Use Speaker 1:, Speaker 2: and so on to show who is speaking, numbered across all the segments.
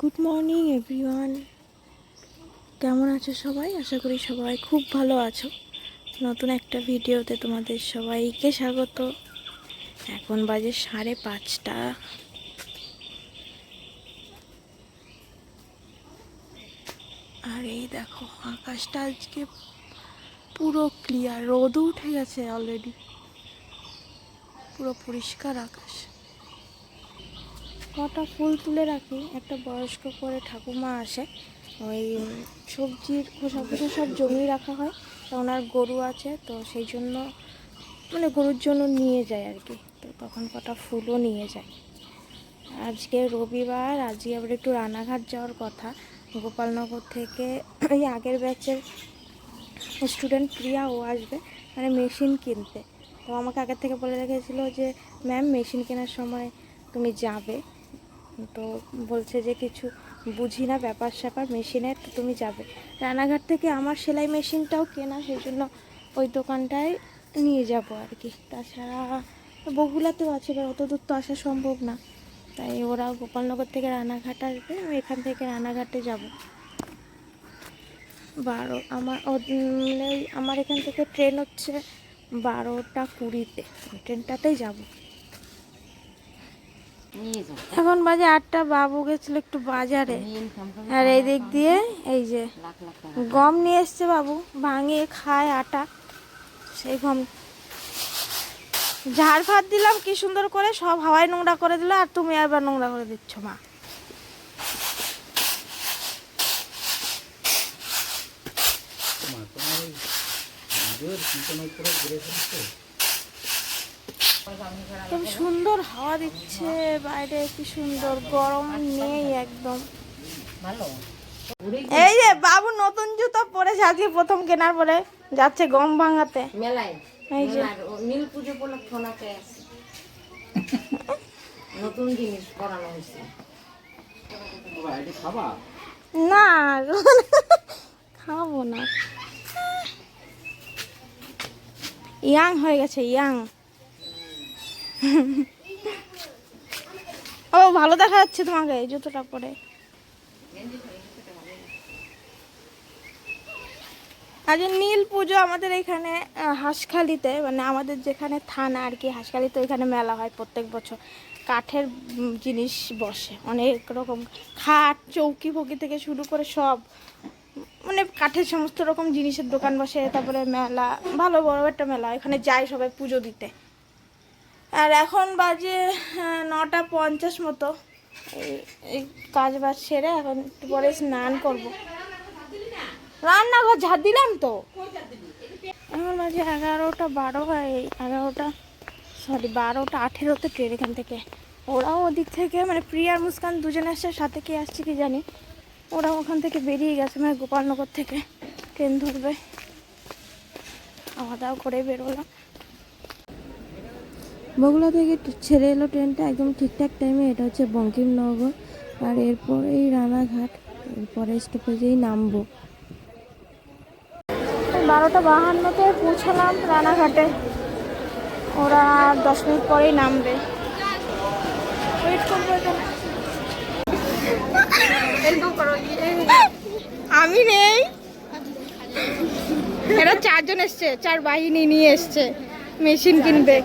Speaker 1: Good morning everyone কেমন আছো সবাই? আশা করি সবাই খুব ভালো আছো। নতুন একটা ভিডিওতে তোমাদের সবাইকে স্বাগত। এখন বাজে সাড়ে পাঁচটা। আর এই দেখো, আকাশটা আজকে পুরো ক্লিয়ার রোদও উঠে গেছে অলরেডি পুরো পরিষ্কার আকাশ। কটা ফুল তুলে রাখি, একটা বয়স্ক করে ঠাকুমা আসে, ওই সবজির খোসা খোসা সব জমিয়ে রাখা হয়, তা ওনার গরু আছে, তো সেই জন্য মানে গরুর জন্য নিয়ে যায় আর কি, তো তখন কটা ফুলও নিয়ে যায়। আজকে রবিবার, আজকে আবার একটু রানাঘাট যাওয়ার কথা, গোপালনগর থেকে ওই আগের ব্যাচের স্টুডেন্ট প্রিয়া ও আসবে মানে মেশিন কিনতে, তো আমাকে আগের থেকে বলে রেখেছিলো যে, ম্যাম, মেশিন কেনার সময় তুমি যাবে। তো বলছে যে কিছু বুঝি না ব্যাপার স্যাপার মেশিনের তো তুমি যাবে। রানাঘাট থেকে আমার সেলাই মেশিনটাও কেনা সেই জন্য ওই দোকানটায় নিয়ে যাব আর কি। তাছাড়া বগুলাতেও আছে এবার অত দূর তো আসা সম্ভব না। তাই ওরা গোপালনগর থেকে রানাঘাট আসবে আমি এখান থেকে রানাঘাটে যাব। বারো আমার উম, আমার এখান থেকে ট্রেন হচ্ছে বারোটা কুড়িতে ট্রেনটাতেই যাব। এখন বাজে আটটা বাবু গেছিল একটু বাজারে। আর এই দিক দিয়ে এই যে গম নিয়ে এসছে বাবু ভাঙিয়ে খায় আটা সেই গম। ঝাড় ফাট দিলাম কি সুন্দর করে সব হাওয়ায় নোংরা করে দিল আর তুমি আবার নোংরা করে দিচ্ছ মা। খুব সুন্দর হাওয়া দিচ্ছে বাইরে কি সুন্দর গরম নেই একদম।
Speaker 2: ভালো
Speaker 1: এই যে বাবু নতুন জুতো পরেছে আজকে প্রথম কেনার পরে যাচ্ছে গম ভাঙাতে।
Speaker 2: মেলায়।
Speaker 1: এই যে।
Speaker 2: নীল পুজো উপলক্ষে ওনাকে আছে নতুন জিনিস করানো হয়েছে।
Speaker 1: না খাব না। ইয়াং হয়ে গেছে ইয়াং। ও, ভালো দেখা যাচ্ছে তোমাকে জুতোটা পরে। আজ নীল পুজো আমাদের এখানে হাঁসখালিতে মানে আমাদের যেখানে থানা আর কি, হাঁসখালিতে ওইখানে মেলা হয় প্রত্যেক বছর। কাঠের জিনিস বসে, অনেক রকম খাট, চৌকি ফকি থেকে শুরু করে সব মানে কাঠের সমস্ত রকম জিনিসের দোকান বসে, তারপরে মেলা, ভালো বড় একটা মেলা এখানে যায় সবাই পুজো দিতে। আর এখন বাজে নটা পঞ্চাশ মতো। এই- কাজ বাজ সেরে এখন একটু পরে স্নান করব। রান্নাঘর ঝাড় দিলাম তো? এখন বাজে এগারোটা বারো, হয়, এই এগারোটা সরি বারোটা আঠেরোতে ট্রেন এখান থেকে। ওরাও ওদিক থেকে মানে প্রিয়ার মুস্কান দুজনে আসছে সাথে কে আসছে কি জানি। ওরাও ওখান থেকে বেরিয়ে গেছে মানে গোপালনগর থেকে। ট্রেন ধরবে। খাওয়া দাওয়া করে বেরোলাম। বগুড়া থেকে ছেড়ে এলো ট্রেনটা, একদম ঠিকঠাক টাইমে এটা হচ্ছে বঙ্কিমনগর। আর এরপরেই রানাঘাট, এরপরে স্টপেজেই নামবো। বারোটা বাহান্নতে পৌঁছালাম রানাঘাটে। ওরা দশ মিনিট পরেই নামবে। আমি নেই। এরা চারজন এসছে, চার বাহিনী নিয়ে এসছে, মেশিন কিনবে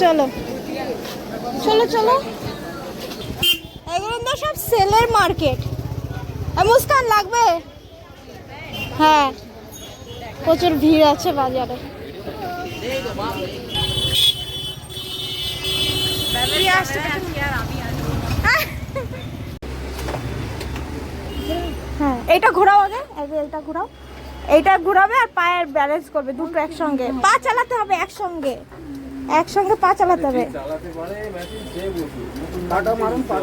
Speaker 1: চলো। চলো চলো। এগুলো তো সব সেলের মার্কেট মুস্কান লাগবে? হ্যাঁ। প্রচুর ভিড় আছে বাজারে। হ্যাঁ। এইটা ঘোরাও আগে ঘোরাও। এইটা ঘোরাবে আর পায়ের ব্যালেন্স করবে দুটো একসঙ্গে। পা চালাতে হবে একসঙ্গে। একসঙ্গে পা চালাতে হবে।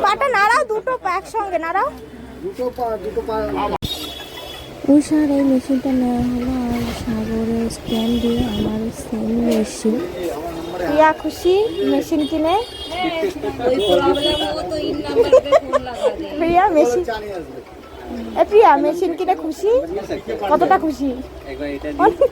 Speaker 1: পাটা নাড়াও দুটো পা একসঙ্গে নাড়াও। উষার এই মেশিনটা নেওয়া হলো আর সাগরের স্ট্যান্ড দিয়ে আমার সেম মেশিন। প্রিয়া খুশি মেশিন কিনে। প্রিয়া মেশিন এ প্রিয়া মেশিন কিনে খুশি? কতটা খুশি? অনেক।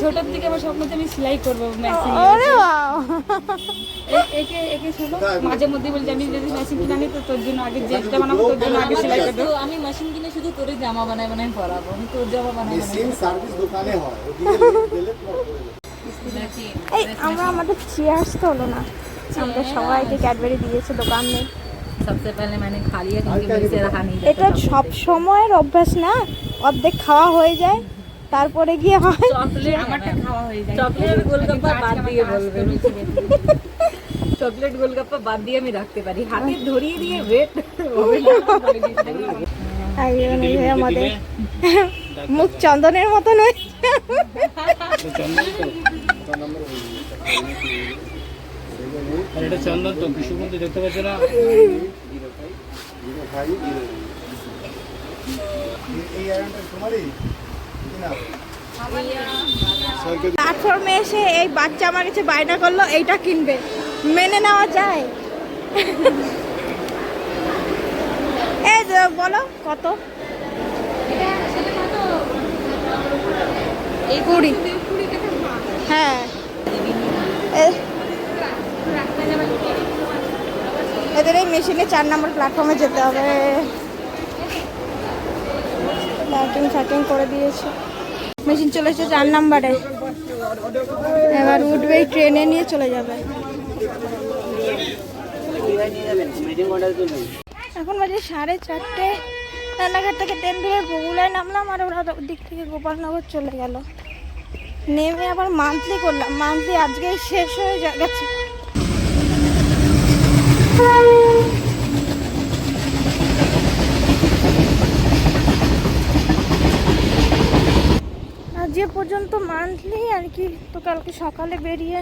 Speaker 2: ছোটর থেকে আমার স্বপ্ন আমি সেলাই করব মাঝে মধ্যে বলছি আমি যদি মেশিন কিনে আনি তো তোর জন্য আগে যেটা বানাবো তোর জন্য আগে সেলাই করব আমি মেশিন কিনে শুধু তোর জামা বানাই মানে বানাই পরাবো আমি তোর জামা বানাই
Speaker 3: মানে সার্ভিস দোকানে হয়
Speaker 1: এই আমরা আমাদের চেয়ার্স তো হলো না। আমরা সবাইকে ক্যাডবেরি দিয়েছে দোকানে।
Speaker 2: सबसे पहले मैंने खा लिया क्योंकि मेरे से रहा नहीं
Speaker 1: এটা সব সময়ের অভ্যাস না অর্ধেক খাওয়া হয়ে যায় তারপরে গিয়ে হয়
Speaker 2: চকলেট আমারটা খাওয়া হয়ে যায় চকলেট গোলগাপ্পা বাদ দিয়ে বলবে চকলেট গোলগাপ্পা বাদ দিয়ে আমি রাখতে পারি হাতে ধরিয়ে দিয়ে ওয়েট হবে না
Speaker 1: একজন এই যে আমাদের মুখ চন্দনের মতন হয়েছে
Speaker 4: আর এটা চন্দন তো কৃষকবন্ধু দেখতে পাচ্ছ না।
Speaker 1: প্ল্যাটফর্মে এসে এই বাচ্চা আমার কাছে বায়না করল, এইটা কিনবে। মেনে নেওয়া যায়। এই বলো, কত? কুড়ি হ্যাঁ এ- মেশিনে চার নম্বর প্ল্যাটফর্মে যেতে হবে। লাইটিং ফাইটিং করে দিয়েছে। মেশিন চলে এসেছে চার নম্বরে। এবার উঠবে ট্রেনে নিয়ে চলে যাবে। এখন বাজে সাড়ে চারটে। রান্নাঘাট থেকে ট্রেন ধরে বগুলায় নামলাম আর ওরা দিক থেকে গোপালনগর চলে গেল। নেমে আবার মান্থলি করলাম। মান্থলি আজকে শেষ হয়ে গেছে আজকে পর্যন্ত মান্থলি আর কি তো কালকে সকালে বেরিয়ে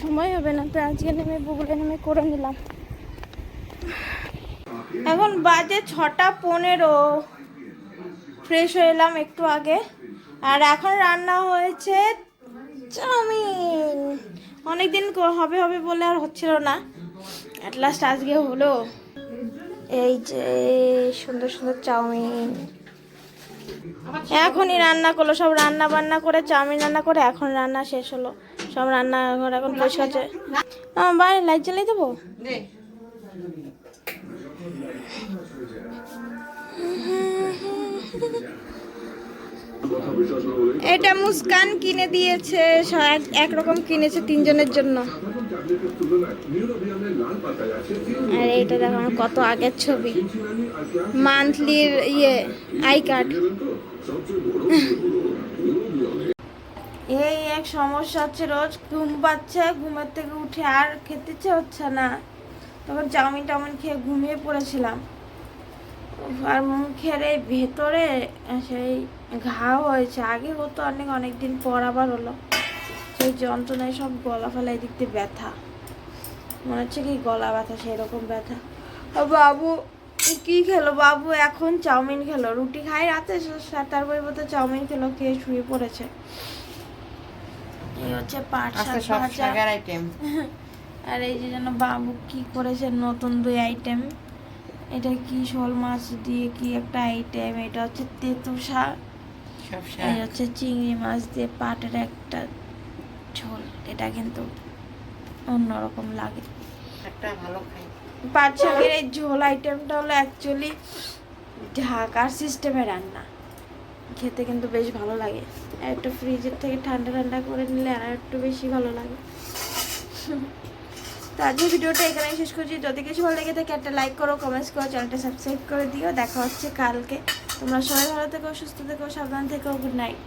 Speaker 1: সময় হবে না, তো আজকে নেমে বগুলে নেমে করে নিলাম। এখন বাজে ছটা পনেরো। ফ্রেশ হয়ে এলাম একটু আগে। আর এখন রান্না হয়েছে চাউমিন। অনেকদিন হবে হবে বলে আর হচ্ছিল না। অ্যাট লাস্ট আজকে হলো। এই যে সুন্দর সুন্দর চাউমিন। এখনই রান্না করল, সব রান্না বান্না করে, চাউমিন রান্না করে, এখন রান্না শেষ হলো। সব রান্না ঘর এখন পরিষ্কার আছে বাইরে লাইট জ্বালিয়ে দেবো? এটা মুস্কান কিনে দিয়েছে একরকম কিনেছে তিনজনের জন্য। আর এইটা দেখো কত আগের ছবি। মান্থলির ইয়ে আই কার্ড এই এক সমস্যা হচ্ছে রোজ ঘুম পাচ্ছে, ঘুমের থেকে উঠে আর খেতে ইচ্ছে হচ্ছে না। তখন চাউমিন টাউমিন খেয়ে ঘুমিয়ে পড়েছিলাম। আর মুখের এই ভেতরে সেই ঘা হয়েছে। আগে হতো অনেক অনেক দিন পর আবার হলো। সেই যন্ত্রণায় সব গলা ফেলা এদিক দিয়ে ব্যথা। মনে হচ্ছে কি গলা ব্যথা, সেরকম ব্যথা। বাবু কি খেলো বাবু? এখন চাউমিন খেলো। রুটি খাই রাতে সাতার পরিবর্তে চাউমিন খেলো খেয়ে শুয়ে পড়েছে। এই হচ্ছে পাট শাক
Speaker 2: আইটেম
Speaker 1: আর এই যে যেন বাবু কি করেছে নতুন দুই আইটেম এটা কি শোল মাছ দিয়ে কি একটা আইটেম এটা হচ্ছে তেঁতু শাক। এই হচ্ছে চিংড়ি মাছ দিয়ে পাটের একটা ঝোল। এটা কিন্তু অন্যরকম লাগে।
Speaker 2: একটা ভালো খাই।
Speaker 1: পাট এই ঝোল আইটেমটা হলো অ্যাকচুয়ালি ঢাকার সিস্টেমে রান্না। খেতে কিন্তু বেশ ভালো লাগে। একটু ফ্রিজের থেকে ঠান্ডা ঠান্ডা করে নিলে আর একটু বেশি ভালো লাগে। তো আজকের ভিডিওটা এখানেই শেষ করছি। যদি কিছু ভালো লেগে থাকে, একটা লাইক করো কমেন্টস করো চ্যানেলটা সাবস্ক্রাইব করে দিও। দেখা হচ্ছে কালকে। তোমরা সবাই ভালো থেকো, সুস্থ থেকো, সাবধান থেকো গুড নাইট